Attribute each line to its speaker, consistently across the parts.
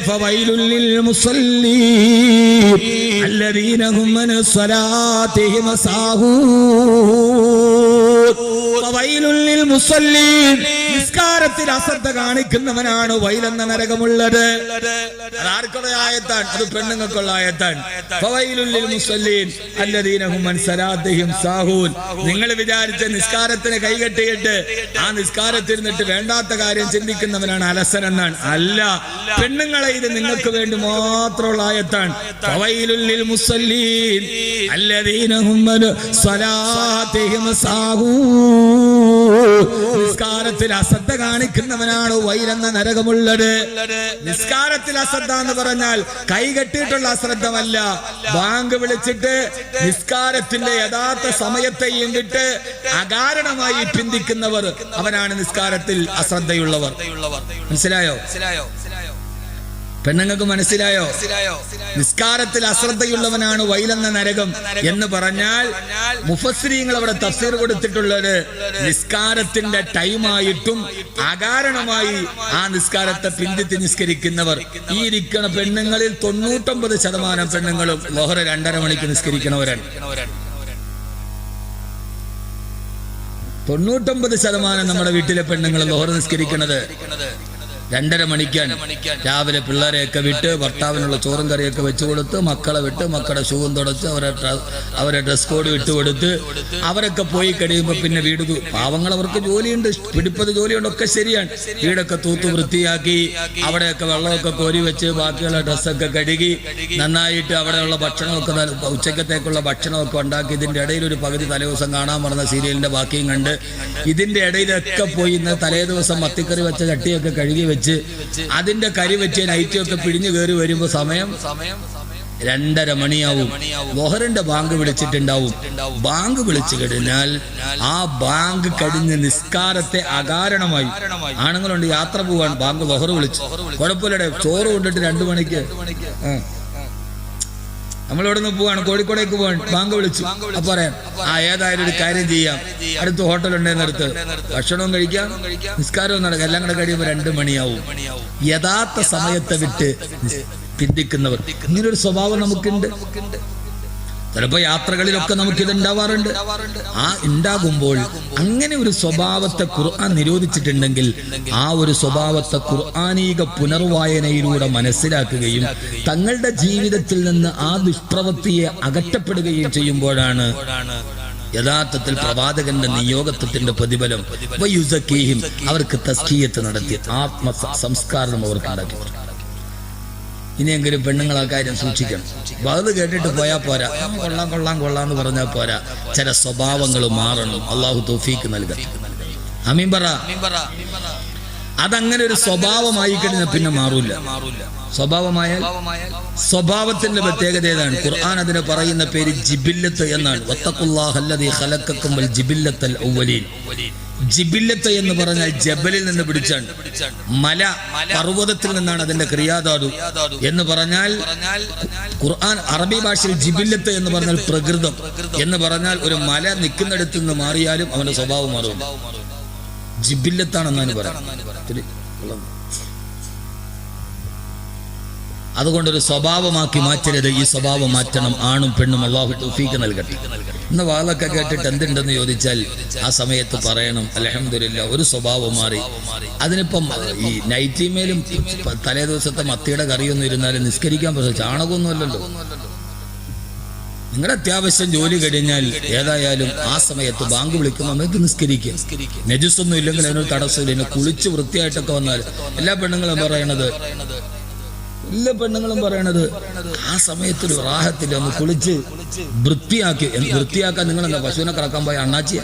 Speaker 1: فويل للمصلين الذين هم من صلاتهم ساهون فويل للمصلين നിസ്കാരത്തിൽ അശ്രദ്ധ കാണിക്കുന്നവനാണ് വൈലെന്ന നരകമുള്ളത്. ആയത്താണ് അത് പെണ്ണുങ്ങൾക്കുള്ള ആയത്താണ് സാഹൂൻ. നിങ്ങൾ വിചാരിച്ച നിസ്കാരത്തിന് കൈകെട്ടിയിട്ട് ആ നിസ്കാരത്തിൽ നിന്നിട്ട് വേണ്ടാത്ത കാര്യം ചിന്തിക്കുന്നവനാണ് അലസൻ എന്നാണ്. അല്ല പെണ്ണുങ്ങളെ ഇത് നിങ്ങൾക്ക് വേണ്ടി മാത്രമുള്ള ആയത്താണ് മുസല്ലീൻ നിസ്കാരത്തിൽ അശ്രദ്ധ കാണിക്കുന്നവനാണ് വൈരെന്ന നരകമുള്ളത്. നിസ്കാരത്തിൽ അശ്രദ്ധ എന്ന് പറഞ്ഞാൽ കൈ കെട്ടിയിട്ടുള്ള അശ്രദ്ധമല്ല. ബാങ്ക് വിളിച്ചിട്ട് നിസ്കാരത്തിന്റെ യഥാർത്ഥ സമയത്തെയും വിട്ട് അകാരണമായി പിന്തിക്കുന്നവർ അവനാണ് നിസ്കാരത്തിൽ അശ്രദ്ധയുള്ളവർ. മനസ്സിലായോ? പെണ്ണുങ്ങൾക്ക് മനസ്സിലായോ? നിസ്കാരത്തിൽ അശ്രദ്ധയുള്ളവനാണ് വൈലെന്ന നരകം എന്ന് പറഞ്ഞാൽ മുഫസ്രീങ്ങൾ അവിടെ തഫ്സീർ കൊടുത്തിട്ടുള്ളത് നിസ്കാരത്തിന്റെ ടൈമായിട്ടും അകാരണമായി ആ നിസ്കാരത്തെ പിന്തിത്തി നിസ്കരിക്കുന്നവർ. ഈ ഇരിക്കുന്ന പെണ്ണുങ്ങളിൽ തൊണ്ണൂറ്റൊമ്പത് ശതമാനം പെണ്ണുങ്ങളും ലോഹറ രണ്ടര മണിക്ക് നിസ്കരിക്കണവരാണ് തൊണ്ണൂറ്റൊമ്പത് ശതമാനം നമ്മുടെ വീട്ടിലെ പെണ്ണുങ്ങൾ ലോഹർ നിസ്കരിക്കുന്നത്. രണ്ടര മണിക്കാണ് രാവിലെ പിള്ളേരെയൊക്കെ വിട്ട് ഭർത്താവിനുള്ള ചോറും കറിയൊക്കെ വെച്ചു കൊടുത്ത് മക്കളെ വിട്ട് മക്കളുടെ ഷൂവും തുടച്ച് അവരെ അവരെ ഡ്രസ് കോഡ് വിട്ട് കൊടുത്ത് അവരൊക്കെ പോയി കഴിയുമ്പോൾ പിന്നെ വീട് പാവങ്ങൾ അവർക്ക് ജോലിയുണ്ട് പിടിപ്പത് ജോലിയുണ്ട് ഒക്കെ ശരിയാണ്. വീടൊക്കെ തൂത്ത് വൃത്തിയാക്കി അവിടെയൊക്കെ വെള്ളമൊക്കെ കോരി വെച്ച് ബാക്കിയുള്ള ഡ്രസ്സൊക്കെ കഴുകി നന്നായിട്ട് അവിടെയുള്ള ഭക്ഷണമൊക്കെ ഉച്ചക്കത്തേക്കുള്ള ഭക്ഷണമൊക്കെ ഉണ്ടാക്കി ഇതിന്റെ ഇടയിൽ ഒരു പകുതി തലേദിവസം കാണാൻ പറഞ്ഞ സീരിയലിന്റെ ബാക്കിയും കണ്ട് ഇതിന്റെ ഇടയിലൊക്കെ പോയി ഇന്ന് തലേ ദിവസം മത്തിക്കറി വെച്ച ചട്ടിയൊക്കെ കഴുകി വെച്ച് അതിന്റെ കരി വെച്ച് നൈറ്റൊക്കെ പിടിഞ്ഞു കയറി വരുമ്പോ സമയം രണ്ടര മണിയാവും. ലോഹറിന്റെ ബാങ്ക് വിളിച്ചിട്ടുണ്ടാവും. ബാങ്ക് വിളിച്ചു കഴിഞ്ഞാൽ ആ ബാങ്ക് കഴിഞ്ഞ് നിസ്കാരത്തെ അകാരണമായി. ആണുങ്ങളുണ്ട് യാത്ര പോവാൻ. ബാങ്ക് ലോഹർ വിളിച്ചു. കുഴപ്പമില്ലടെ. ചോറ് കൊണ്ടിട്ട് രണ്ടു മണിക്ക്. നമ്മളിവിടെ നിന്ന് പോവാണ് കോഴിക്കോടേക്ക് പോവാൻ ബാങ്ക് വിളിച്ചു. അപ്പൊ പറയാം ആ ഏതായാലും ഒരു കാര്യം ചെയ്യാം. അടുത്ത് ഹോട്ടൽ ഉണ്ടെന്നടുത്ത് ഭക്ഷണവും കഴിക്കാം നിസ്കാരവും നടക്കാം. എല്ലാം കൂടെ കഴിയുമ്പോൾ രണ്ട് മണിയാവും. യഥാർത്ഥ സമയത്തെ വിട്ട് ചിന്തിക്കുന്നവർ ഇങ്ങനൊരു സ്വഭാവം നമുക്കുണ്ട്. ചിലപ്പോ യാത്രകളിലൊക്കെ നമുക്ക് ഇത് ഉണ്ടാവാറുണ്ട് ആ ഉണ്ടാകുമ്പോൾ അങ്ങനെ ഒരു സ്വഭാവത്തെ ഖുർആൻ നിരോധിച്ചിട്ടുണ്ടെങ്കിൽ ആ ഒരു സ്വഭാവത്തെ ഖുർആാനീക പുനർവായനയിലൂടെ മനസ്സിലാക്കുകയും തങ്ങളുടെ ജീവിതത്തിൽ നിന്ന് ആ ദുഷ്പ്രവൃത്തിയെ അകറ്റപ്പെടുകയും ചെയ്യുമ്പോഴാണ് യഥാർത്ഥത്തിൽ പ്രവാചകന്റെ നിയോഗത്വത്തിന്റെ പ്രതിഫലം. അവർക്ക് തസ്കീയത്ത് നടത്തി ആത്മ സംസ്കാരം അവർക്ക് ഉണ്ടാക്കി ഇനിയെങ്കിലും പെണ്ണുങ്ങൾ ആ കാര്യം സൂക്ഷിക്കണം അപ്പൊ അത് കേട്ടിട്ട് പോയാൽ പോരാ. കൊള്ളാം കൊള്ളാം കൊള്ളാം എന്ന് പറഞ്ഞാൽ പോരാ. ചില സ്വഭാവങ്ങൾ മാറണം. അള്ളാഹു തോഫീക്ക് നൽകാം അമീൻ പറ. അതങ്ങനെ ഒരു സ്വഭാവമായി കഴിഞ്ഞാൽ പിന്നെ മാറൂല. സ്വഭാവമായ സ്വഭാവത്തിന്റെ പ്രത്യേകത ഏതാണ്? ഖുർആൻ അതിന് പറയുന്ന പേര് ജിബില്ലത്ത് എന്നാണ്. വത്തഖുല്ലാഹല്ലദീ ഖലഖക്കും വൽ ജിബില്ലത്തൽ അവ്വലീൻ ജിബില്ലത്ത് എന്ന് പറഞ്ഞാൽ ജബലിൽ നിന്ന് പിടിച്ചാണ്. മല പർവതത്തിൽ നിന്നാണ് അതിന്റെ ക്രിയാധാതു എന്ന് പറഞ്ഞാൽ ഖുർആൻ അറബി ഭാഷയിൽ ജിബില്ലത്ത് എന്ന് പറഞ്ഞാൽ പ്രകൃതം എന്ന് പറഞ്ഞാൽ ഒരു മല നിൽക്കുന്നിടത്ത് നിന്ന് മാറിയാലും അവന്റെ സ്വഭാവം മാറും. ജിബില്ലത്താണെന്നാണ് പറയാം അതുകൊണ്ടൊരു സ്വഭാവമാക്കി മാറ്റരുത്. ഈ സ്വഭാവം മാറ്റണം. ആണും പെണ്ണും അള്ളാഹു തൗഫീക്ക് നൽകട്ടെ. ഇന്ന് വാളൊക്കെ കേട്ടിട്ട് എന്തുണ്ടെന്ന് ചോദിച്ചാൽ ആ സമയത്ത് പറയണം അലഹമില്ല ഒരു സ്വഭാവം മാറി. അതിനിപ്പം ഈ നൈറ്റിമേലും തലേ ദിവസത്തെ മത്തിയുടെ കറിയൊന്നും ഇരുന്നാലും നിസ്കരിക്കാൻ പറ്റും ചാണകമൊന്നുമല്ലല്ലോ നിങ്ങളുടെ അത്യാവശ്യം ജോലി കഴിഞ്ഞാൽ ഏതായാലും ആ സമയത്ത് ബാങ്ക് വിളിക്കുമ്പോൾ നമുക്ക് നെജസ് ഒന്നും ഇല്ലെങ്കിൽ അതിനൊരു തടസ്സമില്ല. കുളിച്ച് വൃത്തിയായിട്ടൊക്കെ വന്നാൽ എല്ലാ പെണ്ണുങ്ങളും പറയണത് എല്ലാ പെണ്ണുങ്ങളും പറയണത് ആ സമയത്ത് ഒരു ഒന്ന് കുളിച്ച് വൃത്തിയാക്കി. വൃത്തിയാക്കാൻ നിങ്ങൾ എന്താ പശുവിനെ കറക്കാൻ പോയ അണ്ണാച്ചിയ?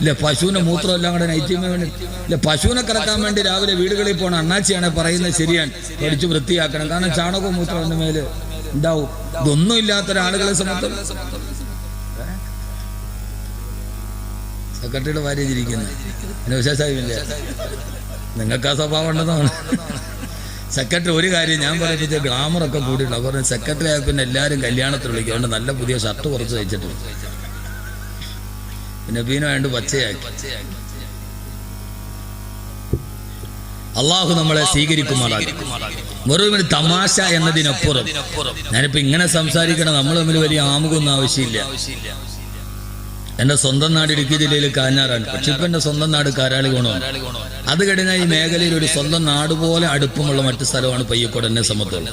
Speaker 1: ഇല്ല പശുവിന്റെ മൂത്രം എല്ലാം കൂടെ നൈറ്റിന് വേണ്ടി ഇല്ല പശുവിനെ കറക്കാൻ വേണ്ടി രാവിലെ വീടുകളിൽ പോണ അണ്ണാച്ചിയാണ് പറയുന്നത് ശരിയാണ്. പഠിച്ച് വൃത്തിയാക്കണം. കാരണം ചാണകവും മൂത്രം എന്റെ മേൽ ഉണ്ടാവും. ഇതൊന്നും ഇല്ലാത്ത ഒരാളുകളെ സംബന്ധം. സെക്രട്ടറിയുടെ ഭാര്യ ചിരിക്കുന്നത് പിന്നെ വിശേഷമില്ല നിങ്ങൾക്ക് ആ സ്വഭാവം ഉണ്ടെന്നാണ്. സെക്രട്ടറി ഒരു കാര്യം ഞാൻ പറയുന്നത് ഗ്ലാമറൊക്കെ കൂടിയിട്ടുണ്ട് പറഞ്ഞു സെക്രട്ടറി ആയ പിന്നെ എല്ലാവരും കല്യാണത്തിൽ വിളിക്കും. അതുകൊണ്ട് നല്ല പുതിയ ഷർട്ട് കുറച്ച് തയ്ച്ചിട്ടുണ്ട് പിന്നെ ബീന വേണ്ട പച്ചയാക്കി. അള്ളാഹു നമ്മളെ സ്വീകരിക്കുമാറാകും വെറും തമാശ എന്നതിനപ്പുറം. ഞാനിപ്പോ ഇങ്ങനെ സംസാരിക്കണം നമ്മൾ തമ്മിൽ വലിയ ആമുഖമൊന്നും ആവശ്യമില്ല. എന്റെ സ്വന്തം നാട് ഇടുക്കി ജില്ലയിൽ കാഞ്ഞാറാണ്. പക്ഷെ ഇപ്പൊ എന്റെ സ്വന്തം നാട് കാരാളി ഗുണമാണ് അത് കഴിഞ്ഞാൽ ഈ മേഖലയിൽ ഒരു സ്വന്തം നാട് പോലെ അടുപ്പമുള്ള മറ്റു സ്ഥലമാണ് പയ്യക്കോട് എന്നെ സംബന്ധിച്ചോളം.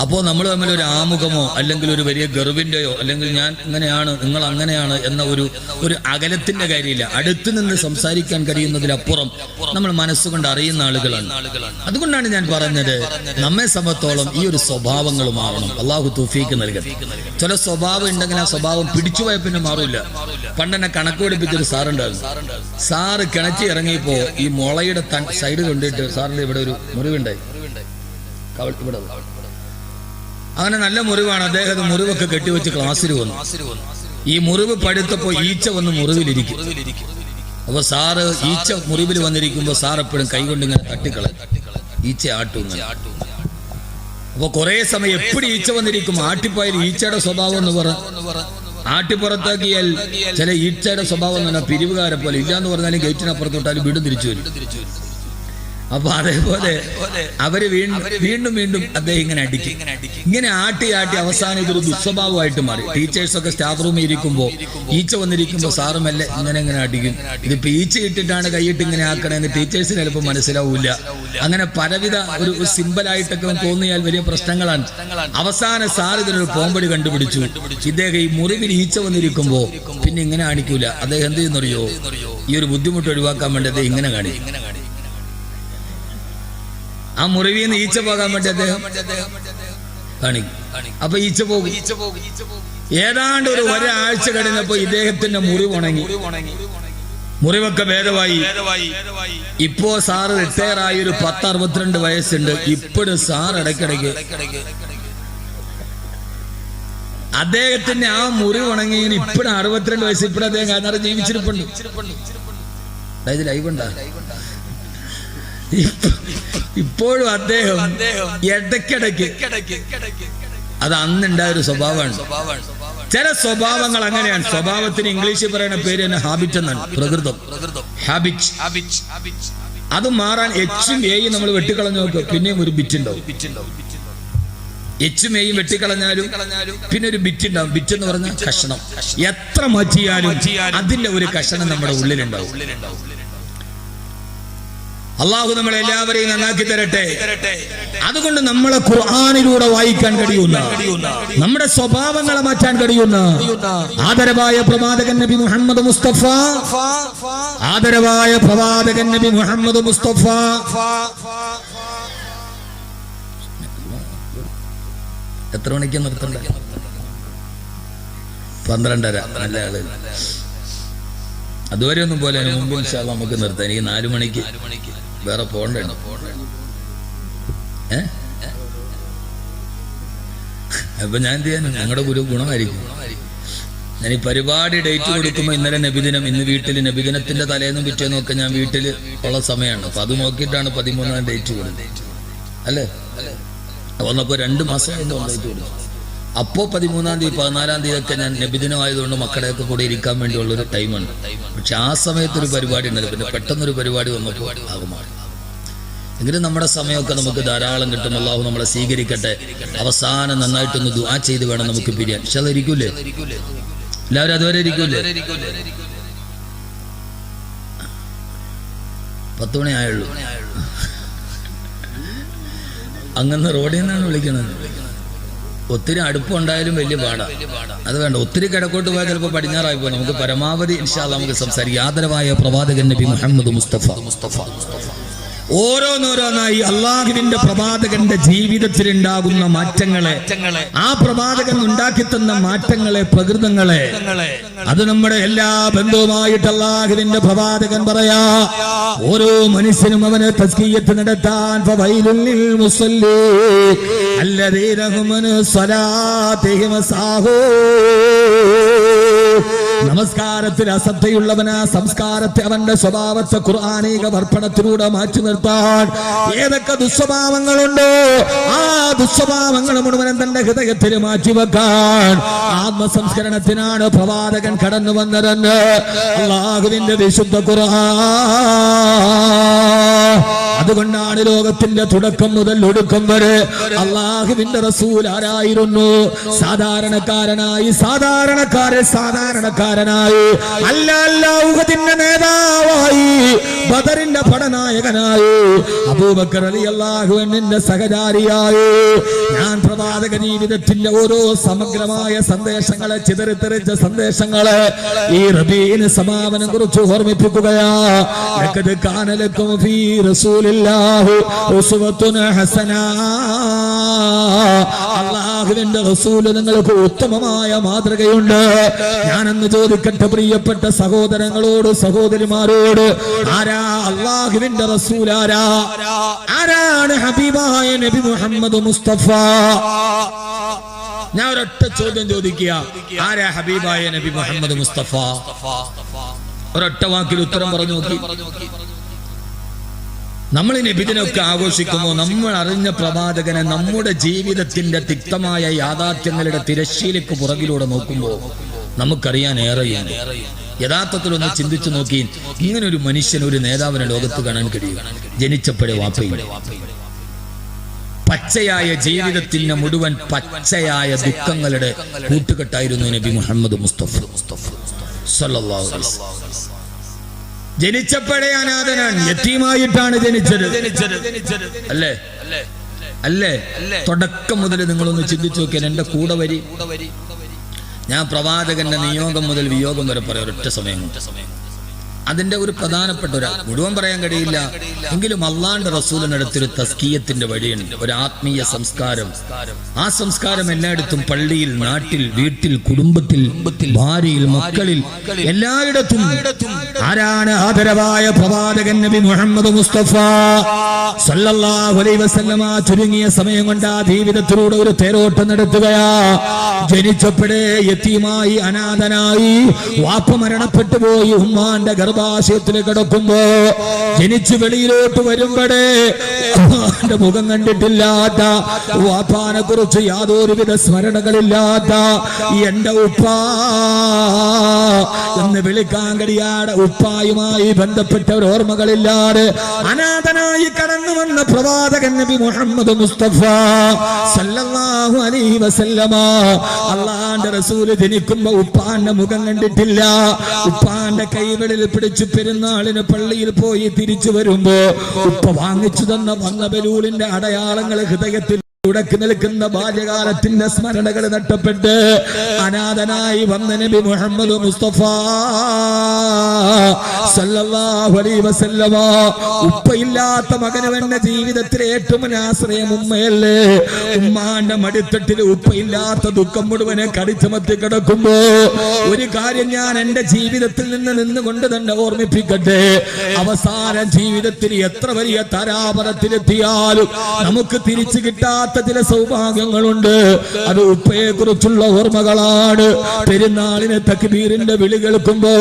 Speaker 1: അപ്പോൾ നമ്മൾ തമ്മിൽ ഒരു ആമുഖമോ അല്ലെങ്കിൽ ഒരു വലിയ ഗർവിന്റെയോ അല്ലെങ്കിൽ ഞാൻ ഇങ്ങനെയാണ് നിങ്ങൾ അങ്ങനെയാണ് എന്ന ഒരു ഒരു അകലത്തിന്റെ കാര്യമില്ല. അടുത്ത് നിന്ന് സംസാരിക്കാൻ കഴിയുന്നതിലപ്പുറം നമ്മൾ മനസ്സുകൊണ്ട് അറിയുന്ന ആളുകളാണ്. അതുകൊണ്ടാണ് ഞാൻ പറഞ്ഞത് നമ്മെ സംബന്ധത്തോളം ഈ ഒരു സ്വഭാവങ്ങൾ മാറണം അള്ളാഹു തുഫീക്ക് നൽകട്ടെ. ചില സ്വഭാവം ഉണ്ടെങ്കിൽ ആ സ്വഭാവം പിടിച്ചുപോയ പിന്നെ മാറില്ല പണ്ടെന്നെ കണക്ക് പഠിപ്പിച്ചൊരു സാറുണ്ടായിരുന്നു. സാറ് കിണറ്റി ഇറങ്ങിയപ്പോൾ ഈ മുളയുടെ സൈഡ് കൊണ്ടിട്ട് സാറിന്റെ ഇവിടെ ഒരു മുറിവുണ്ടായി. കവൾ ഇവിടെ. അങ്ങനെ നല്ല മുറിവാണ്. അദ്ദേഹം മുറിവൊക്കെ കെട്ടിവെച്ച് ക്ലാസ്സിൽ വന്നു. ഈ മുറിവ് പടുത്തപ്പോ ഈച്ച വന്ന് മുറിവിലിരിക്കും. അപ്പൊ സാറ് ഈച്ച മുറിവിൽ വന്നിരിക്കുമ്പോ സാർ എപ്പോഴും കൈകൊണ്ട് ഇങ്ങനെ തട്ടിക്കളയും. ഈച്ച ആട്ടും അപ്പൊ കുറെ സമയം എപ്പോഴും ഈച്ച വന്നിരിക്കും. ആട്ടിപ്പായിൽ ഈച്ചയുടെ സ്വഭാവം എന്ന് പറ ആട്ടിപ്പുറത്താക്കിയാൽ ചില ഈച്ചയുടെ സ്വഭാവം എന്ന് പറഞ്ഞാൽ പിരിവുകാരെ പോലെ ഇല്ലാന്ന് പറഞ്ഞാലും ഗേറ്റിനപ്പുറത്തോട്ടാലും വീണ്ടും തിരിച്ചു വരും. അപ്പൊ അതേപോലെ അവർ വീണ്ടും വീണ്ടും അദ്ദേഹം ഇങ്ങനെ അടിക്കും. ഇങ്ങനെ ആട്ടി ആട്ടി അവസാനം ഇതൊരു ദുസ്വഭാവമായിട്ട് മാറി. ടീച്ചേഴ്സ് ഒക്കെ സ്റ്റാഫ് റൂമിൽ ഇരിക്കുമ്പോ ഈച്ച വന്നിരിക്കുമ്പോ സാറുമല്ലേ മെല്ലെ ഇങ്ങനെ ഇങ്ങനെ അടിക്കും. ഇതിപ്പോ ഈച്ച ഇട്ടിട്ടാണ് കൈയിട്ട് ഇങ്ങനെ ആക്കണമെന്ന് ടീച്ചേഴ്സിന് ചിലപ്പോൾ മനസ്സിലാവൂല. അങ്ങനെ പലവിധ ഒരു സിമ്പിളായിട്ടൊക്കെ തോന്നിയാൽ വലിയ പ്രശ്നങ്ങളാണ്. അവസാന സാർ ഇതിനൊരു പോമ്പടി കണ്ടുപിടിച്ചു. ഇദ്ദേഹം ഈ മുറിവിൽ ഈച്ച വന്നിരിക്കുമ്പോ പിന്നെ ഇങ്ങനെ കാണിക്കൂല അദ്ദേഹം എന്ത് ചെയ്യുന്നറിയോ? ഈ ഒരു ബുദ്ധിമുട്ട് ഒഴിവാക്കാൻ വേണ്ടി അദ്ദേഹം ഇങ്ങനെ കാണിക്കും. ആ മുറിവിൽ നിന്ന് ഈച്ച പോകാൻ വേണ്ടി അദ്ദേഹം കാണിക്കും. അപ്പൊ ഈച്ച പോകും. ഏതാണ്ട് ഒരു ഒരാഴ്ച കഴിഞ്ഞപ്പോ ഇദ്ദേഹത്തിന്റെ മുറിവ് ഉണങ്ങി. മുറിവൊക്കെ ഭേദമായി. ഇപ്പോ സാറ് റിട്ടയർ ആയി ഒരു പത്ത് അറുപത്തിരണ്ട് വയസ്സുണ്ട്. ഇപ്പോഴും സാർ ഇടയ്ക്കിടയ്ക്ക് അദ്ദേഹത്തിന്റെ ആ മുറിവ് ഉണങ്ങിയതിന് ഇപ്പോഴും അറുപത്തിരണ്ട് വയസ്സ് ഇപ്പോഴും അദ്ദേഹം കാരണം ജീവിച്ചിരിപ്പുണ്ട്. അതായത് ലൈവ് ഉണ്ടാ? ഇപ്പോഴും അദ്ദേഹം ഇടയ്ക്കിടയ്ക്ക് അത് അന്നുണ്ടായ ഒരു സ്വഭാവമാണ്. ചില സ്വഭാവങ്ങൾ അങ്ങനെയാണ്. സ്വഭാവത്തിന് ഇംഗ്ലീഷിൽ പറയുന്ന പേര് തന്നെ ഹാബിറ്റ് എന്നാണ്. പ്രകൃതം. ഹാബിറ്റ് അത് മാറാൻ എച്ചും എയും നമ്മൾ വെട്ടിക്കളഞ്ഞു നോക്കുക പിന്നെയും ഒരു ബിറ്റ് ഉണ്ടാവും. എച്ചും എയും വെട്ടിക്കളഞ്ഞാലും പിന്നെ ഒരു ബിറ്റ് ഉണ്ടാവും. ബിറ്റ് എന്ന് പറഞ്ഞാൽ കഷണം. എത്ര മാറ്റിയാലും അതിന്റെ ഒരു കഷണം നമ്മുടെ ഉള്ളിലുണ്ടാവും. അള്ളാഹു നമ്മളെ എല്ലാവരെയും നന്നാക്കി തരട്ടെ. അതുകൊണ്ട് നമ്മളെ ഖുർആാനിലൂടെ വായിക്കാൻ കഴിയുന്ന നമ്മുടെ സ്വഭാവങ്ങളെ മാറ്റാൻ കഴിയുന്ന ആദരവായ പ്രവാചകൻ നബി മുഹമ്മദ് മുസ്തഫ ആദരവായ പ്രവാചകൻ നബി മുഹമ്മദ് മുസ്തഫ. എത്ര മണിക്ക് നിർത്തണ്ട? പന്ത്രണ്ടര. നല്ല ആൾ. അതുവരെ ഒന്നും പോലെ മുമ്പ് നമുക്ക് നിർത്താം. എനിക്ക് നാലു മണിക്ക്. വേറെ പോകണ്ടേ? ഏ? അപ്പൊ ഞാൻ എന്ത് ചെയ്യാൻ? ഞങ്ങളുടെ ഗുരു ഗുണമായിരിക്കും. ഞാൻ ഈ പരിപാടി ഡേറ്റ് കൊടുക്കുമ്പോൾ ഇന്നലെ നബിദിനം ഇന്ന് വീട്ടിൽ നബിദിനത്തിന്റെ തലേന്നും പിറ്റേന്നും ഒക്കെ ഞാൻ വീട്ടിൽ ഉള്ള സമയമാണ്. അപ്പൊ അത് നോക്കിയിട്ടാണ് പതിമൂന്നാം ഡേറ്റ് കൊടുത്തത്. അല്ലേ? വന്നപ്പോ രണ്ട് മാസം ഡേറ്റ് കൊടുത്തു. അപ്പോ പതിമൂന്നാം തീയതി പതിനാലാം തീയതി ഒക്കെ ഞാൻ നബിദിനമായതുകൊണ്ട് മക്കളെയൊക്കെ കൂടെ ഇരിക്കാൻ വേണ്ടിയുള്ള ഒരു ടൈമാണ്. പക്ഷെ ആ സമയത്തൊരു പരിപാടി ഉണ്ടല്ലോ പിന്നെ പെട്ടെന്നൊരു പരിപാടി വന്നപ്പോൾ ആകുമാണ് എങ്കിലും നമ്മുടെ സമയമൊക്കെ നമുക്ക് ധാരാളം കിട്ടും. അള്ളാഹു നമ്മളെ സ്വീകരിക്കട്ടെ. അവസാനം നന്നായിട്ടൊന്ന് ദുആ ചെയ്ത് വേണം നമുക്ക് പിരിയാൻ. പക്ഷെ അതിരിക്കൂലേ എല്ലാവരും അതുവരെ ഇരിക്കൂലേ? പത്ത് മണി അങ്ങനെ റോഡിൽ നിന്നാണ് വിളിക്കുന്നത് ഒത്തിരി അടുപ്പുണ്ടായാലും വലിയ പാടാ. അത് വേണ്ട. ഒത്തിരി കിടക്കോട്ട് പോയാൽ ചിലപ്പോൾ പടിഞ്ഞാറായി പോകും നമുക്ക് പരമാവധി ഇൻഷാല്ല നമുക്ക് സംസാരിക്കാം. ആദരവായ പ്രവാചകൻ നബി മുഹമ്മദ് മുസ്തഫ മുസ്തഫ മുസ്തഫ. ഓരോന്നോരോന്നായി അള്ളാഹുവിന്റെ പ്രവാചകന്റെ ജീവിതത്തിൽ ഉണ്ടാകുന്ന മാറ്റങ്ങളെ. ആ പ്രവാചകൻ ഉണ്ടാക്കി തന്ന മാറ്റങ്ങളെ പ്രകൃതങ്ങളെ. അത് നമ്മുടെ എല്ലാ ബന്ധവുമായിട്ട് അള്ളാഹുവിന്റെ പ്രവാചകൻ പറയാ ഓരോ മനുഷ്യനും അവനെ തസ്കീയത്ത് നടത്താൻ ഫവൈലുൽ സ്വലാ മുസല്ലി നമസ്കാരത്തിൽ അശ്രദ്ധയുള്ളവന് സംസ്കാരത്തെ അവന്റെ സ്വഭാവത്തെ ഖുർആാനിക ഭർപ്പണത്തിലൂടെ മാറ്റി നിർത്താൻ ഏതൊക്കെ ദുസ്വഭാവങ്ങളുണ്ടോ ആ ദുസ്വഭാവങ്ങൾ മുഴുവൻ തന്റെ ഹൃദയത്തിൽ മാറ്റിവെക്കാൻ ആത്മസംസ്കരണത്തിനാണ് പ്രവാചകൻ കടന്നു വന്നതെന്ന് അള്ളാഹുവിന്റെ വിശുദ്ധ ഖുർആൻ. അതുകൊണ്ടാണ് ലോകത്തിന്റെ തുടക്കം മുതൽ ഒടുക്കം വരെ അള്ളാഹുവിന്റെ റസൂൽ ആരായിരുന്നു? സാധാരണക്കാരനായി സാധാരണക്കാരെ സാധാരണക്കാരനായി. അല്ല അല്ല നേതാവായി. ബദറിന്റെ പടനായകനായി അബൂബക്കർ അലി അള്ളാഹുവിന്റെ സഹചാരിയായി. ഞാൻ പ്രവാചക ജീവിതത്തിന്റെ ഓരോ സമഗ്രമായ സന്ദേശങ്ങളെ ചിതറിത്തെറിച്ച സന്ദേശങ്ങളെ ഈ റബീന് സമാപനം കുറിച്ച് ഓർമ്മിപ്പിക്കുകയാ. അള്ളാഹുവിന്റെ റസൂൽ നിങ്ങൾക്ക് ഉത്തമമായ മാതൃകയുണ്ട്. ഞാനെന്ന് ചോദിക്കട്ടെ പ്രിയപ്പെട്ട സഹോദരങ്ങളോട് സഹോദരിമാരോട് ആരാ അള്ളാഹുവിന്റെ റസൂൽ ആരാ? ആരാണ് ഹബീബായ നബി മുഹമ്മദ് മുസ്തഫ? ഞാൻ ഒരൊറ്റ ചോദ്യം ചോദിക്കുക. ആരാ ഹബീബായ നബി മുഹമ്മദ് മുസ്തഫ? ഒരൊറ്റ വാക്കിൽ ഉത്തരം പറഞ്ഞു നോക്കി. നമ്മൾ നബിദിനൊക്കെ ആഘോഷിക്കുമ്പോൾ നമ്മൾ അറിഞ്ഞ പ്രവാചകനെ നമ്മുടെ ജീവിതത്തിന്റെ തിക്തമായ യാഥാർത്ഥ്യങ്ങളുടെ തിരശ്ശീലക്ക് പുറകിലൂടെ നോക്കുമ്പോൾ നമുക്കറിയാൻ ഏറെയുണ്ട് യഥാർത്ഥത്തിൽ ഒന്ന് ചിന്തിച്ചു നോക്കി ഇങ്ങനെ ഒരു മനുഷ്യൻ ഒരു നേതാവിനെ ലോകത്ത് കാണാൻ കഴിയും. ജനിച്ചപ്പോഴേ വാപ്പയില്ല. പച്ചയായ ജീവിതത്തിന്റെ മുഴുവൻ പച്ചയായ ദുഃഖങ്ങളുടെ കൂട്ടുകെട്ടായിരുന്നു നബി മുഹമ്മദ് മുസ്തഫ. ജനിച്ചപ്പോഴേ അനാഥനാണ്. യത്തീമായിട്ടാണ് ജനിച്ചത്. അല്ലേ? അല്ലേ? തുടക്കം മുതൽ നിങ്ങളൊന്ന് ചിന്തിച്ചു നോക്കിയാൽ എന്റെ കൂടെ വരി. ഞാൻ പ്രവാചകന്റെ നിയോഗം മുതൽ വിയോഗം വരെ പറയാം ഒരൊറ്റ സമയം കൊണ്ട്. അതിന്റെ ഒരു പ്രധാനപ്പെട്ട ഒരു മുഴുവൻ പറയാൻ കഴിയില്ല. എങ്കിലും അള്ളാന്റെ റസൂലിനടുത്തൊരു തസ്കീയത്തിന്റെ വഴിയുണ്ട്. ഒരു ആത്മീയ സംസ്കാരം. ആ സംസ്കാരം എല്ലായിടത്തും പള്ളിയിൽ നാട്ടിൽ വീട്ടിൽ കുടുംബത്തിൽ ഭാര്യയിൽ മക്കളിൽ എല്ലായിടത്തും ആരാണ് ആദരവായ പ്രവാചകൻ നബി മുഹമ്മദ് മുസ്തഫ? സല്ലല്ലാഹു അലൈഹി വസല്ലമ ചുരുങ്ങിയ സമയം കൊണ്ട് ആ ജീവിതത്തിലൂടെ ഒരു തേരോട്ടം നടത്തുകയാ. ജനിച്ചപ്പോഴേ യത്തീമായി അനാഥനായി. വാപ്പ മരണപ്പെട്ടു പോയി. ഉമ്മാന്റെ ഗർഭാശയത്തിൽ കിടക്കുമ്പോ ജനിച്ച് വെളിയിലോട്ട് വരുമ്പോഴേ ഉമ്മാന്റെ മുഖം കണ്ടിട്ടില്ലാത്ത വാപ്പാനെ കുറിച്ച് യാതൊരുവിധ സ്മരണകളില്ലാത്ത എന്റെ ഉപ്പ എന്ന് വിളിക്കാൻ കഴിയാതെ ഉപ്പായുമായി ബന്ധപ്പെട്ട ഒരു ഓർമ്മകളില്ലാതെ അനാഥനായി കടന്നു വന്ന പ്രവാചകൻ നബി മുഹമ്മദ് മുസ്തഫ സല്ലല്ലാഹു അലൈഹി വസല്ലമ. അള്ളാന്റെ റസൂൽ ജനിക്കുമ്പോ ഉപ്പാന്റെ മുഖം കണ്ടിട്ടില്ല. ഉപ്പാന്റെ കൈകളിൽ പിടിച്ച് പെരുന്നാളിന് പള്ളിയിൽ പോയി തിരിച്ചു വരുമ്പോ ഉപ്പ വാങ്ങിച്ചു തന്ന വന്ന ബലൂലിന്റെ അടയാളങ്ങൾ ഹൃദയത്തിൽ ഉടക്കി നിൽക്കുന്ന ബാല്യകാലത്തിന്റെ സ്മരണകൾ നട്ടപ്പെട്ട് അനാഥനായി വന്ന നബി മുഹമ്മദ് മുസ്തഫ ഉപ്പയില്ലാത്ത മകന് എന്റെ ജീവിതത്തിലെ ഏറ്റവും ആശ്രയം ഉമ്മയല്ലേ? ഉമ്മാന്റെ മടിത്തട്ടിൽ ഉപ്പയില്ലാത്ത ദുഃഖം മുഴുവനെ കടിച്ചമത്തി കിടക്കുമ്പോ ഒരു കാര്യം ഞാൻ എന്റെ ജീവിതത്തിൽ നിന്ന് നിന്നുകൊണ്ട് തന്നെ ഓർമ്മിപ്പിക്കട്ടെ. അവസാന ജീവിതത്തിൽ എത്ര വലിയ തരാപരത്തിലെത്തിയാലും നമുക്ക് തിരിച്ചു കിട്ടാത്ത ചില സൗഭാഗ്യങ്ങളുണ്ട്. അത് ഉപ്പയെ കുറിച്ചുള്ള ഓർമ്മകളാണ്. പെരുന്നാളിനെ തക്ബീറിന്റെ വിളി കേൾക്കുമ്പോ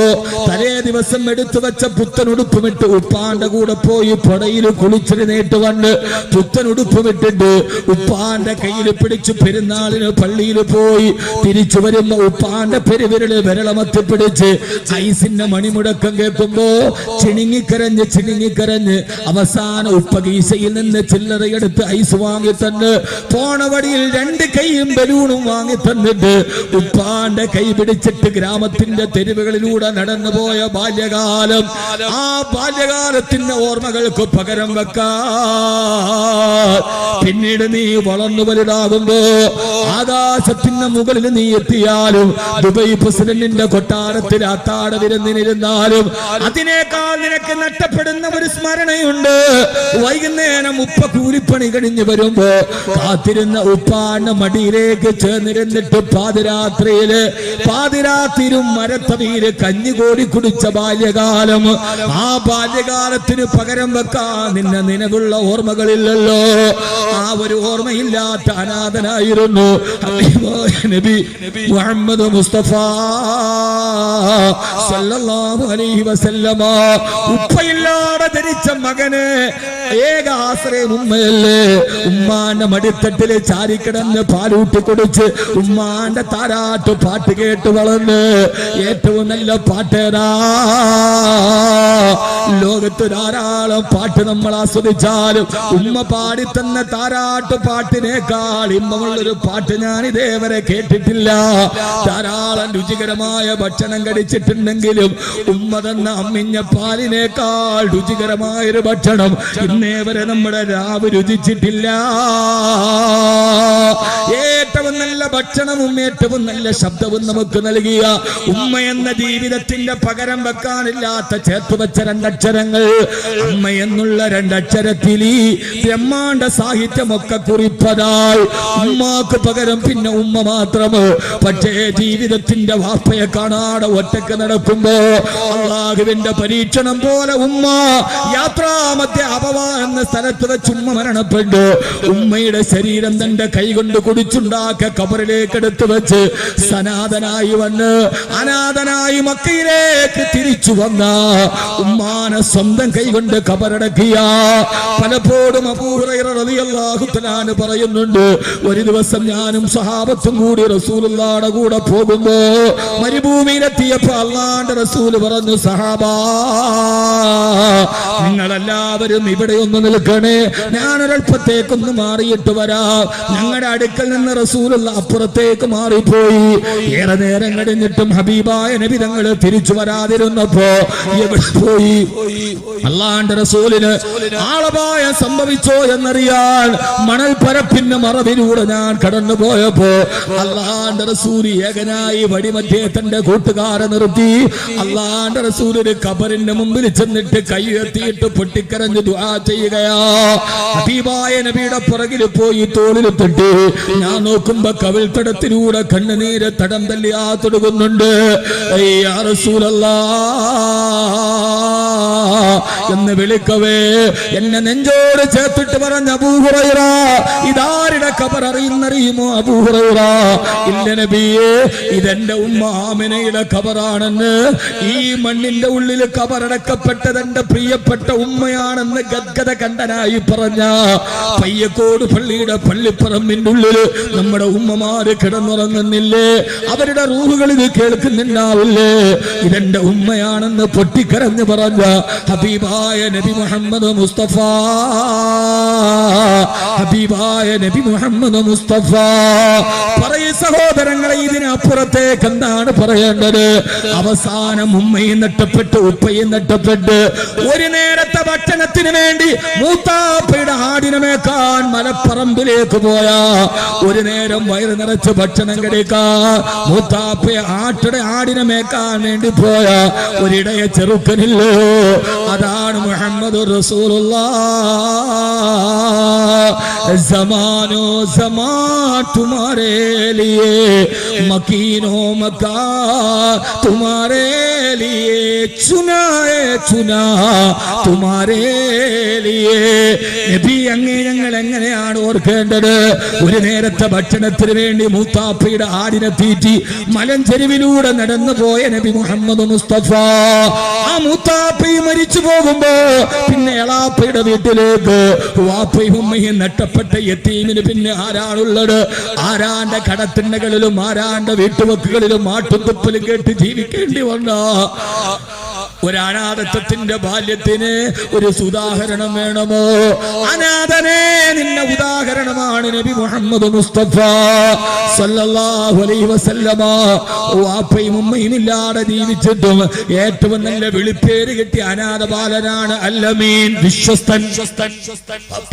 Speaker 1: തലേ ദിവസം എടുത്തു വെച്ച പുത്തൻ ഉടുപ്പുമിട്ട് ഉപ്പാന്റെ കൂടെ പോയി പുടയിൽ കുളിച്ചിരുന്നേറ്റ് വന്ന് പുത്തൻ ഉടുപ്പുമിട്ടിട്ട് ഉപ്പാന്റെ കയ്യിൽ പിടിച്ച് പെരുന്നാളിന് പള്ളിയിൽ പോയി തിരിച്ചു വരുന്ന ഉപ്പാന്റെ പെരുവിരൽ വിരളമത്തി പിടിച്ച് ഐസിന്റെ മണിമുടക്കം കേൾക്കുമ്പോ ചിണുങ്ങിക്കരഞ്ഞ് ചിണുങ്ങിക്കരഞ്ഞ് അവസാന ഉപ്പ ഗീസയിൽ നിന്ന് ചില്ലറയെടുത്ത് ഐസ് വാങ്ങി തന്ന് പോണ വഴിയിൽ രണ്ട് കൈയും ബലൂണും വാങ്ങി തന്നിട്ട് ഉപ്പാന്റെ കൈ പിടിച്ചിട്ട് ഗ്രാമത്തിന്റെ തെരുവുകളിലൂടെ നടന്നു പോയ ബാല്യകാലം. ആ ബാല്യകാലത്തിന്റെ ഓർമ്മകൾക്ക് പകരം വെക്കാ പിന്നീട് നീ വളർന്നു വലുതാകുമ്പോ ആകാശത്തിന്റെ മുകളിൽ നീ എത്തിയാലും ദുബൈ പ്രസിഡന്റിന്റെ കൊട്ടാരത്തിൽ അത്താട വിരുന്നിരുന്നാലും അതിനേക്കാൾ നിനക്ക് നഷ്ടപ്പെടുന്ന ഒരു സ്മരണയുണ്ട്. വൈകുന്നേരം ഉപ്പ കൂലിപ്പണി കഴിഞ്ഞു വരുമ്പോ കാത്തിരുന്ന ഉപ്പാണ് മടിയിലേക്ക് ചേർന്നിരുന്നിട്ട് പാതിരാത്രിയിൽ പാതിരാത്തിരും മരത്തവിയിൽ കഞ്ഞികോടി കുടിച്ച ബാല്യകാലം. ആ ബാല്യകാലത്തിന് പകരം വെക്കാൻ നിന്നെ നിലവുള്ള ഓർമ്മകളില്ലല്ലോ. ആ ഒരു ഓർമ്മയില്ലാത്ത അനാഥനായിരുന്നു. നബി മുഹമ്മദ് മുസ്തഫ സല്ലല്ലാഹു അലൈഹി വസല്ലമ. ഉപ്പയില്ലാതെ ധരിച്ച മകന് ഏക ആശ്രയം ഉമ്മയല്ലേ? ഉമ്മാന്റെ മടിത്തട്ടിൽ ചാരിക്കിടന്ന് പാലൂട്ടി കുടിച്ച് ഉമ്മാന്റെ താരാട്ട് പാട്ട് കേട്ട് വളർന്ന് ഏറ്റവും നല്ല പാട്ടേതാ ലോകത്ത് ധാരാളം പാട്ട് നമ്മൾ ആസ്വദിച്ചാലും ഉമ്മ പാടിത്തന്ന തന്ന താരാട്ട് പാട്ടിനേക്കാൾ ഇമ്പമുള്ളൊരു പാട്ട് ഞാൻ ഇതേവരെ കേട്ടിട്ടില്ല. ധാരാളം രുചികരമായ ഭക്ഷണം കഴിച്ചിട്ടുണ്ടെങ്കിലും ഉമ്മ തന്ന അമ്മിഞ്ഞ പാലിനേക്കാൾ രുചികരമായൊരു ഭക്ഷണം ഇന്നേ വരെ നമ്മുടെ രാവ് രുചിച്ചിട്ടില്ല. ഏറ്റവും നല്ല ഭക്ഷണവും ഏറ്റവും നല്ല ശബ്ദവും നമുക്ക് നൽകിയ ഉമ്മ എന്ന ജീവിതത്തിന്റെ പകരം വെക്കാനില്ലാത്ത ചേർത്ത് വെച്ച രണ്ടക്ഷരങ്ങൾ. അമ്മ എന്നുള്ള രണ്ടക്ഷരത്തിൽ ഈ ബ്രഹ്മാണ്ട സാഹിത്യമൊക്കെ കുറിപ്പതായി ഉമ്മാക്ക് പകരം പിന്നെ ഉമ്മ മാത്രം. പക്ഷേ ജീവിതത്തിന്റെ വാപ്പയെ കാണാതെ ഒറ്റയ്ക്ക് നടക്കുമ്പോ അള്ളാഹുവിന്റെ പരീക്ഷണം പോലെ ഉമ്മ യാത്രാമധ്യ അപവ എന്ന സ്ഥലത്ത് വെച്ച് ഉമ്മ മരണപ്പെട്ടു. ഉമ്മയുടെ ശരീരം തന്റെ കൈകൊണ്ട് കുടിച്ചുണ്ടാക്ക കബറിലേക്ക് എടുത്തു വെച്ച് സനാതനായി വന്ന് അനാഥനായി മക്കയിലേക്ക് തിരിച്ചു വന്ന ഉമ്മാനെ സ്വന്തം കൈകൊണ്ട് കബറടക്കിയ പലപ്പോഴും അപൂർവ പറയുന്നുണ്ട് ഒരു ദിവസം ഞാനും സഹാബത്തും കൂടി റസൂലുള്ളാടെ കൂടെ പോകുമ്പോ മരുഭൂമിയിലെത്തിയപ്പോ അള്ളാന്റെ റസൂൽ പറഞ്ഞു സഹാബാ നിങ്ങളെല്ലാവരും ഇവിടെ ഒന്ന് നിൽക്കണേ. ഞാനൊരൽപ്പത്തേക്കൊന്ന് മാറിയിട്ട് വരാം. ഞങ്ങളുടെ അടുക്കൽ നിന്ന് റസൂലുള്ള അപ്പുറത്തേക്ക് മാറിപ്പോയി. ഏറെ നേരം കഴിഞ്ഞിട്ടും ഹബീബായ നബി തങ്ങൾ തിരിച്ചു വരാതിരുന്നപ്പോ പോയി? അല്ലാണ്ട് റസൂലിന് ആളപായ സംഭവിച്ചോ എന്നറിയാൻ മണൽ പരപ്പിന്റെ മറവിലൂടെ ഞാൻ കടന്നു പോയപ്പോ അല്ലാണ്ട് റസൂൽ ഏകനായി വടിമധ്യേ തന്റെ കൂട്ടുകാരെ നിർത്തി. അല്ലാണ്ട് റസൂലിന് കബറിന്റെ മുമ്പിൽ ചെന്നിട്ട് കൈ എത്തിയിട്ട് പൊട്ടിക്കരഞ്ഞ് ചെയ്യുകയാ. ഹബീബായ നബിയുടെ പുറകിൽ പോയി തോളിൽ ഞാൻ നോക്കുമ്പോ കവിൾ കണ്ണുനീര് തടം തല്ലിയാ തൊടുകുന്നുണ്ട്. എന്ന് വിളിക്കവേ എന്നെ നെഞ്ചോട് ചേർത്തിട്ട് പറഞ്ഞ ഇതാരുടെ കബർ അറിയുന്നറിയുമോ ഇല്ല നബിയെ ഇതെന്റെ ഉമ്മാമിനയുടെ കബറാണെന്ന് ഈ മണ്ണിന്റെ ഉള്ളിൽ കബറടക്കപ്പെട്ടത് എന്റെ പ്രിയപ്പെട്ട ഉമ്മയാണെന്ന് ഗദ്ഗത കണ്ടനായി പറഞ്ഞ പയ്യക്കോട് പള്ളിയുടെ പള്ളിപ്പറമ്പിന്റെ ഉള്ളിൽ നമ്മുടെ ഉമ്മമാര് കിടന്നുറങ്ങുന്നില്ലേ? അവരുടെ റൂഹുകൾ ഇത് കേൾക്കുന്നുണ്ടാവില്ലേ? ഇതെന്റെ ഉമ്മയാണെന്ന് പൊട്ടിക്കരഞ്ഞു പറഞ്ഞ ഹബീബായ നബി മുഹമ്മദ് മുസ്തഫ. ഹബീബായ നബി മുഹമ്മദ് മുസ്തഫ. പറയ സഹോദരങ്ങളെ ഇതിനപ്പുറത്തേക്ക് എന്താണ് പറയേണ്ടത്? അവസാനം ഉമ്മയും നഷ്ടപ്പെട്ട് ഉപ്പയും നഷ്ടപ്പെട്ട് ഒരു നേരത്തെ ഭക്ഷണത്തിന് വേണ്ടി മൂത്താപ്പയുടെ ആടിനെ മേക്കാൻ മലപ്പറമ്പിലേക്ക് പോയാ ഒരു നേരം വയറ് നിറച്ച് ഭക്ഷണം കഴിക്കാൻ മൂത്താപ്പയെ ആട്ടയുടെ ആടിനെ മേക്കാൻ വേണ്ടി പോയ ഒരിടയ ചെറുക്കനില്ലോ അതാണ് മുഹമ്മദ് റസൂലുള്ള जमानो जमा तुम्हारे लिए मकीनो मका तुम्हारे लिए चुनाए चुना तुम्हारे അങ്ങേ ഞങ്ങൾ എങ്ങനെയാണ് ഓർക്കേണ്ടത്? ഒരു നേരത്തെ ഭക്ഷണത്തിന് വേണ്ടി മൂത്താപ്പയുടെ ആടിനെ തീറ്റി മലഞ്ചെരുവിലൂടെ നടന്നു പോയ നബി മുഹമ്മദ് മുസ്തഫ. ആ മൂത്താപ്പയെ മരിച്ചു പോകുമ്പോ പിന്നെ എളാപ്പയുടെ വീട്ടിലേക്ക് വാപ്പയും ഉമ്മയും നട്ടപ്പെട്ട യത്തീമിന് പിന്നെ ആരാണുള്ളത്? ആരാന്റെ കടത്തിണ്ണകളിലും ആരാന്റെ വീട്ടുവക്കുകളിലും ആട്ടുതുപ്പലും കേട്ട് ജീവിക്കേണ്ടി വന്ന. ഒരു അനാഥത്വത്തിന്റെ ബാല്യത്തിന് ഒരു സുദാഹരണം വേണമോ? അനാഥനെ നിന്ന ഉദാഹരണമാണ് നബി മുഹമ്മദ് മുസ്തഫ. സല്ലല്ലാഹു അലൈഹി വസല്ലമ. വാപ്പയും ഉമ്മയും ഇല്ലാതെ ജീവിച്ചിട്ടും ഏറ്റവും നല്ല വിളിപ്പേര് കിട്ടിയ അനാഥ ബാലനാണ് അല്ലമീൻ. വിശ്വസ്തൻ.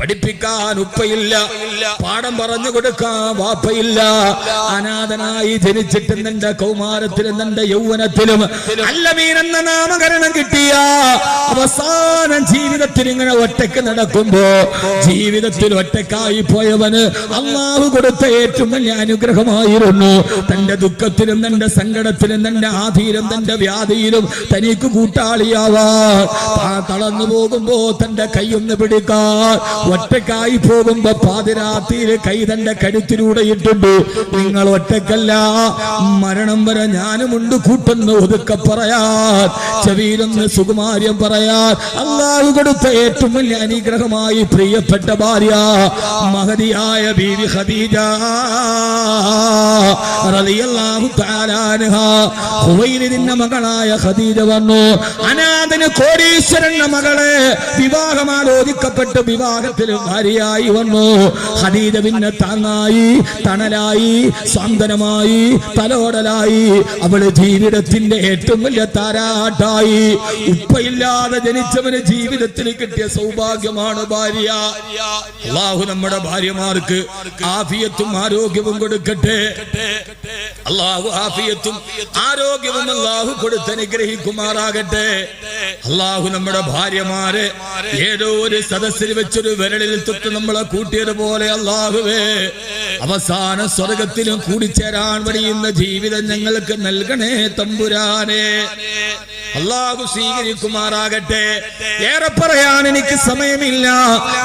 Speaker 1: പഠിപ്പിക്കാൻ ഉപ്പയില്ല. പാഠം പറഞ്ഞു കൊടുക്കാൻ വാപ്പയില്ല. അനാഥനായി ജനിച്ചിട്ട് നിന്റെ കൗമാരത്തിലും നിന്റെ യൗവനത്തിലും അല്ലമീൻ എന്ന നാമകരണം കിട്ടിയ അവസാനം ജീവിതത്തിൽ ഇങ്ങനെ ഒറ്റയ്ക്ക് നടക്കുമ്പോ ജീവിതത്തിൽ ഒറ്റക്കായി പോയവന് അള്ളാഹു കൊടുത്ത ഏറ്റവും വലിയ അനുഗ്രഹമായിരുന്നു. തന്റെ ദുഃഖത്തിലും തന്റെ സങ്കടത്തിലും തന്റെ ആധീരം തന്റെ വ്യാധിയിലും തനിക്ക് കൂട്ടാളിയാവാ. തളന്നു പോകുമ്പോ തന്റെ കൈയൊന്ന് പിടിക്കാൻ ഒറ്റക്കായി പോകുമ്പോ പാതിരാത്രിയിൽ കൈ തന്റെ കരുത്തിലൂടെ ഇട്ടുണ്ട് നിങ്ങൾ ഒറ്റക്കല്ല മരണം വരെ ഞാനുമുണ്ട് കൂട്ടെന്ന് ഒതുക്കെ പറയാ ചെവി ചെവിയിലൊന്ന് സുകുമാര്യം പറയാൻ അള്ളാഹു കൊടുത്ത ഏറ്റവും വലിയ അനുഗ്രഹമായി പ്രിയപ്പെട്ട ഭാര്യ മഹതിയായ ബീവി ഖദീജ മകളായ ഖദീജ വന്നു. അനാഥന് കോടീശ്വരന്റെ മകളെ വിവാഹം ആലോചിക്കപ്പെട്ട് വിവാഹത്തിൽ ഭാര്യയായി വന്നു. ഖദീജ പിന്നെ താങ്ങായി തണലായി സാന്ത്വനമായി തലോടലായി. അവൾ ജീവിതത്തിന്റെ ഏറ്റവും വലിയ താരാട്ടായി. ഉപ്പയില്ലാതെ ജനിച്ചവന് ജീവിതത്തിൽ കിട്ടിയ സൗഭാഗ്യമാണ് ഭാര്യ. അള്ളാഹു നമ്മുടെ ഭാര്യമാർക്ക് ആഫിയത്തും ആരോഗ്യവും കൊടുക്കട്ടെ. അള്ളാഹു ആഫിയത്തും ആരോഗ്യവും അള്ളാഹു കൊടുത്ത് അനുഗ്രഹിക്കുമാറാകട്ടെ. അള്ളാഹു നമ്മുടെ ഭാര്യമാരെ ഏതോ ഒരു സദസ്സിൽ വെച്ചൊരു വിരലിൽ തൊട്ട് നമ്മളെ കൂട്ടിയതുപോലെ അള്ളാഹുവേ അവസാന സ്വർഗത്തിലും കൂടിച്ചേരാൻ വഴിയുന്ന ജീവിതം ഞങ്ങൾക്ക് നൽകണേ തമ്പുരാനെ. അള്ളാഹു സ്വീകരിക്കുമാറാകട്ടെ. ഏറെ പറയാൻ എനിക്ക് സമയമില്ല.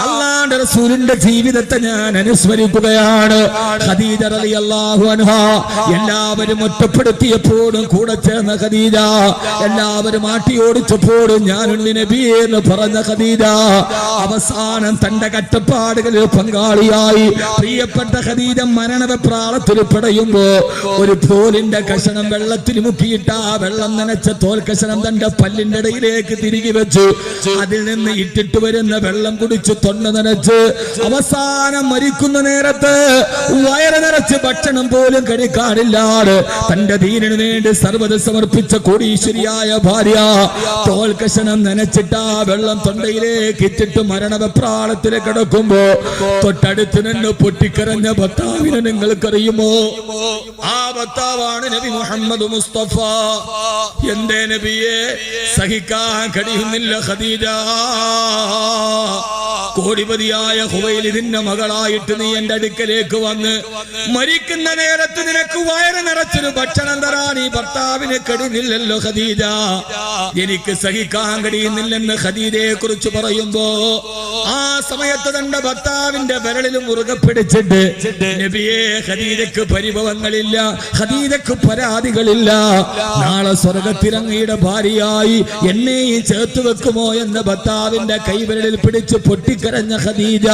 Speaker 1: അള്ളാന്റെ റസൂലിന്റെ ജീവിതത്തെ ഞാൻ അനുസ്മരിക്കുകയാണ്. ഖദീജ റളിയല്ലാഹു അൻഹ എല്ലാവരും ഒറ്റപ്പെടുത്തിയപ്പോഴും കൂടെ ചേർന്ന ഖദീജ എല്ലാവരും ആട്ടി ഓടിച്ചപ്പോഴും ഞാൻ എന്ന് പറഞ്ഞ ഖദീജ അവസാനം തന്റെ കറ്റപ്പാടുകളിൽ പങ്കാളിയായി പ്രിയപ്പെട്ട ഖദീജ മരണവെപ്രാളത്തിൽ പെടയുമ്പോ ഒരു തോലിന്റെ കഷണം വെള്ളത്തിൽ മുക്കിയിട്ട് ആ വെള്ളം നനച്ച തോൽ കഷണം തന്റെ പല്ലിന്റെ ഇടയിലേക്ക് തിരികെ വെച്ചു അതിൽ നിന്ന് ഇട്ടിട്ട് വരുന്ന വെള്ളം കുടിച്ച് തൊണ്ട നനച്ച് അവസാനം മരിക്കുന്ന നേരത്ത് വയറ് നിറച്ച് ഭക്ഷണം പോലും കഴിക്കാറില്ലാതെ തന്റെ ധീരന് വേണ്ടി സർവത സമർപ്പിച്ച കോടീശ്വരിയായ ഭാര്യ തോൽക്കഷണം കഷണം നനച്ചിട്ട് ആ വെള്ളം തൊണ്ടയിലേക്ക് ഇട്ടിട്ട് മരണവെപ്രാളത്തിൽ കിടക്കുമ്പോ തൊട്ടടുത്ത് നിന്ന് പൊട്ടിക്കരഞ്ഞ ഭർത്താവിനെ നിങ്ങൾക്കറിയുമോ? ആ ഭർത്താവാണ് നബി മുഹമ്മദ് മുസ്തഫ. എന്റെ നബിയെ? സഹിക്കാൻ കഴിയുന്നില്ല ഖദീജ. കോടിപതിയായ ഹുവൈലിതിന്റെ മകളായിട്ട് നീ എന്റെ അടുക്കലേക്ക് വന്ന് മരിക്കുന്ന നേരത്ത് നിനക്ക് വയറ് നിറച്ചൊരു ഭക്ഷണം തരാൻ ഈ ഭർത്താവിന് കഴിയുന്നില്ലല്ലോ ഖദീജ. എനിക്ക് സഹിക്കാൻ കഴിയുന്നില്ലെന്ന് ഖദീജയെ കുറിച്ച് പറയുമ്പോ ആ സമയത്ത് തന്റെ ഭർത്താവിന്റെ വിരളിൽ മുറുകെ പിടിച്ചിട്ട് നബിയെ ഖദീജക്ക് പരിഭവങ്ങളില്ല ഖദീജക്ക് പരാതികളില്ല. നാളെ സ്വർഗത്തിരങ്ങയുടെ ഭാര്യയായി എന്നെയും ചേർത്ത് വെക്കുമോ എന്ന് ഭർത്താവിന്റെ കൈവിരലിൽ പിടിച്ച് പൊട്ടിക്കരഞ്ഞ ഖദീജ.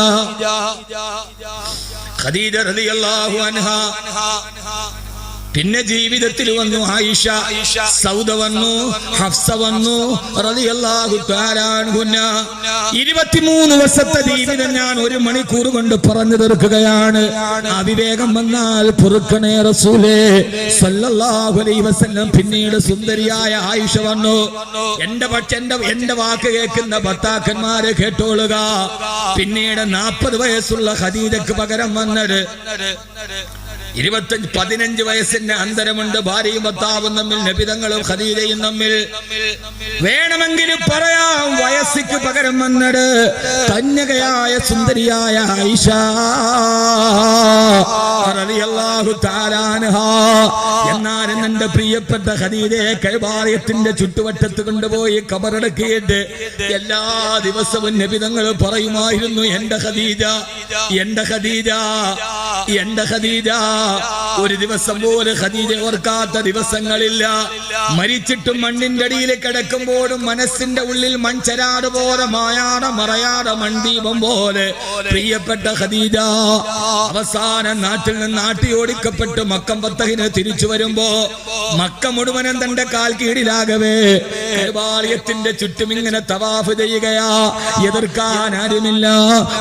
Speaker 1: ഖദീജ റളിയല്ലാഹു അൻഹ. പിന്നെ ജീവിതത്തിൽ വന്നു ആയിഷ. സൗദ വന്നു ഹഫ്സ വന്നു ഇരുപത്തിമൂന്ന് വർഷത്തെ ജീവിതം ഞാൻ ഒരു മണിക്കൂർ കൊണ്ട് പറഞ്ഞു തീർക്കുകയാണ്. അവിവേകം വന്നാൽ പൊറുക്കണേ റസൂലേ. സല്ലല്ലാഹു അലൈഹി വസല്ലം പിന്നീട് സുന്ദരിയായ ആയിഷ വന്നു. എന്റെ പക്ഷ എന്റെ എന്റെ വാക്ക് കേൾക്കുന്ന ഭർത്താക്കന്മാരെ കേട്ടോളുക. പിന്നീട് നാൽപ്പത് വയസ്സുള്ള ഖദീജക്ക് പകരം വന്നത്. ഇരുപത്തഞ്ച് പതിനഞ്ച് വയസ്സിന്റെ അന്തരമുണ്ട്. ഭാര്യയും ഭർത്താവും തമ്മിൽ നബിതങ്ങളും ഖദീജയും തമ്മിൽ. വേണമെങ്കിൽ പറയാം വയസ്സിക്ക് പകരം വന്നിട് കന്യകയായ സുന്ദരിയായ ആയിഷ. എന്നാലും എന്റെ പ്രിയപ്പെട്ട ഖദീജയെ കൈവാലയത്തിന്റെ ചുറ്റുവട്ടത്ത് കൊണ്ടുപോയി കബറടക്കിയിട്ട് എല്ലാ ദിവസവും നബിതങ്ങൾ പറയുമായിരുന്നു എന്റെ ഖദീജ എന്റെ ഖദീജ എന്റെ ഖദീജ. ഒരു ദിവസം പോലെ ഖദീജ ഓർക്കാത്ത ദിവസങ്ങളില്ല. മരിച്ചിട്ടും മണ്ണിന്റെ അടിയിൽ കിടക്കുമ്പോഴും മനസ്സിന്റെ ഉള്ളിൽ മൺചരാട് പോലെ മായാട മറയാട മൺദീപം പോലെ പ്രിയപ്പെട്ട ഖദീജ അവസാന നാട്ടിൽ നിന്ന് നാട്ടി ഓടിക്കപ്പെട്ട് മക്കം പത്തഹിന് തിരിച്ചു വരുമ്പോ മക്ക മുഴുവനും തന്റെ കാൽ കീഴിലാകവേ. കൈവാലയത്തിന്റെ ചുറ്റും ഇങ്ങനെ തവാഫ് ചെയ്യുകയാ. എതിർക്കാൻ ആരുമില്ല.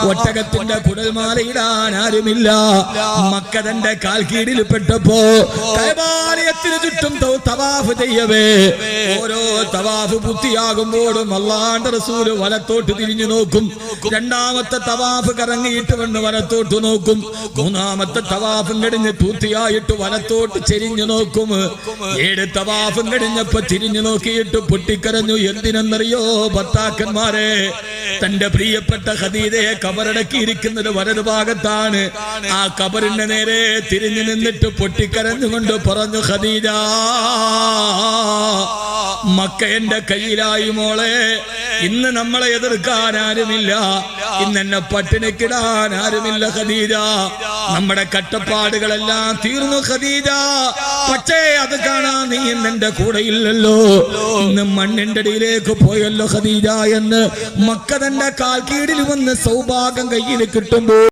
Speaker 1: ഒട്ടകത്തിന്റെ കുടൽമാല ഇടാൻ ആരുമില്ല. മക്ക തന്റെ കാൽ കീഴിൽ പെട്ടപ്പോ കൈവാലയത്തിന് ചുറ്റും തവാഫ് ചെയ്യവേ. ഓരോ തവാഫ് പൂർത്തിയാകുമ്പോഴും അള്ളാണ്ട റസൂൽ വലത്തോട്ട് തിരിഞ്ഞു നോക്കും. രണ്ടാമത്തെ തവാഫ് കറങ്ങിയിട്ട് വന്ന് വലത്തോട്ട് നോക്കും. മൂന്നാമത്തെ തവാഫും കഴിഞ്ഞ് പൂർത്തിയായിട്ട് വലത്തോട്ട് ചെരിഞ്ഞു നോക്കും. ഏഴ് തവാഫും കഴിഞ്ഞപ്പോ തിരിഞ്ഞു നോക്കിയിട്ട് പൊട്ടിക്കരഞ്ഞു എന്തിനെന്നറിയോ ഭർത്താക്കന്മാരെ തന്റെ പ്രിയപ്പെട്ട ഹദീദയെ കബറടക്കിയിരിക്കുന്നത് വലതു ഭാഗത്താണ് ആ കബറിന്റെ നേരെ തിരിഞ്ഞു നിന്നിട്ട് പൊട്ടിക്കരഞ്ഞുകൊണ്ട് പറഞ്ഞു ഖദീജ മക്ക എന്റെ കയ്യിലായി മോളെ. ഇന്ന് നമ്മളെ എതിർക്കാൻ ആരുമില്ല. ഇന്ന് എന്നെ പട്ടിണിക്കിടാൻ ആരുമില്ല ഖദീജ. നമ്മുടെ കട്ടപ്പാടുകളെല്ലാം തീർന്നു ഖദീജ. പക്ഷേ അത് കാണാൻ നീ എന്റെ കൂടെ ഇല്ലല്ലോ. ഇന്ന് മണ്ണിന്റെ അടിയിലേക്ക് പോയല്ലോ ഖദീജ എന്ന്. മക്ക തന്റെ കാൽ കീഴിൽ വന്ന് സൗഭാഗ്യം കയ്യിൽ കിട്ടുമ്പോൾ